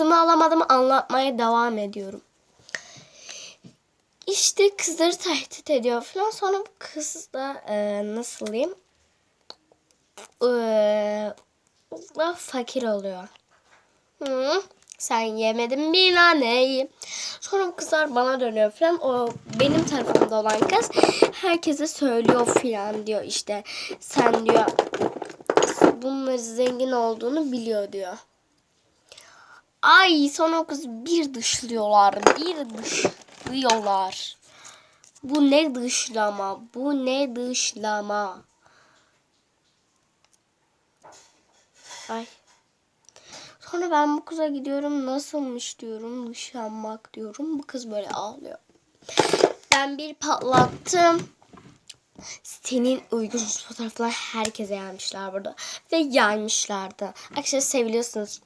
hırsımı alamadım anlatmaya devam ediyorum. İşte kızları tehdit ediyor falan. Sonra bu kız da e, nasıl diyeyim? E, fakir oluyor. Hı, sen yemedin bir naneyi. Sonra bu kızlar bana dönüyor falan. O benim tarafımda olan kız herkese söylüyor falan diyor işte. Sen diyor bunları zengin olduğunu biliyor diyor. Ay sonra o kız bir dışlıyorlar. Bir dışlıyorlar. Bu ne dışlama? Bu ne dışlama? Ay. Sonra ben bu kıza gidiyorum. Nasılmış diyorum. Dışlanmak diyorum. Bu kız böyle ağlıyor. Ben bir patlattım. Senin uygun fotoğraflar herkese yaymışlar burada. Ve yaymışlardı. Arkadaşlar seviliyorsunuz.